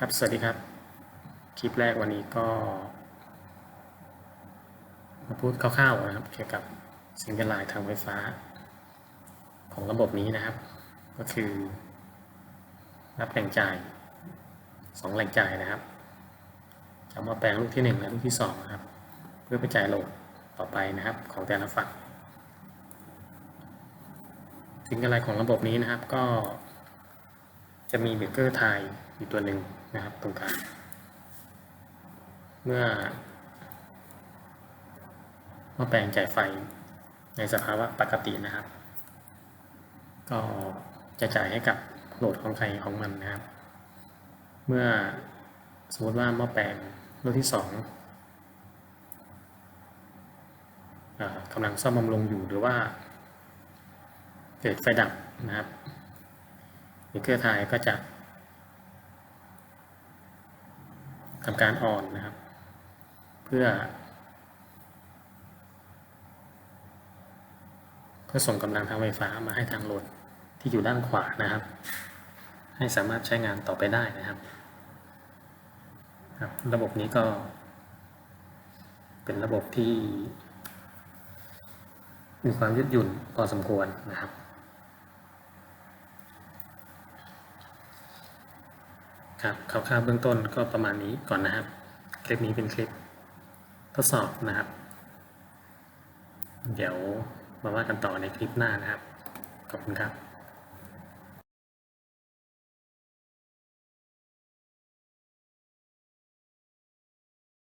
ครับ สวัสดีครับ คลิปแรกวันนี้ก็ มาพูดคร่าวๆนะครับ เกี่ยวกับสิ่งเป็นลายทางไฟฟ้า ของระบบนี้นะครับ ก็คือ รับแหล่งจ่ายสองแหล่งจ่ายนะครับจะมาแปลงลูกที่หนึ่งและลูกที่สองนะครับ เพื่อไปจ่ายโหลดต่อไปนะครับ ของแต่ละฝั่งสิ่งเป็นลายของระบบนี้นะครับก็ จะมีเบกเกอร์ไทยอยู่ตัวหนึ่งนะครับตรงกลางเมื่อเมื่อแปลงจ่ายไฟในสภาวะปกตินะครับ ก็จะจ่ายให้กับโหลดของใครของมันนะครับ เมื่อสมมติว่าหม้อแปลงรุ่นที่สองกำลังซ่อมบำรุงอยู่หรือว่า เกิดไฟดับนะครับ เบรกเกอร์ไทยก็จะทำการอ่อนนะครับ เพื่อเพื่อส่งกำลังทางไฟฟ้ามาให้ทางโหลดที่อยู่ด้านขวานะครับ ให้สามารถใช้งานต่อไปได้นะครับระบบนี้ก็ เป็นระบบที่ มีความยืดหยุ่นพอสมควรนะครับ ครับคร่าวๆเบื้องต้นก็ประมาณนี้ก่อนนะครับ คลิปนี้เป็นคลิปทดสอบนะครับ เดี๋ยวมาว่ากันต่อในคลิปหน้านะครับ ขอบคุณครับ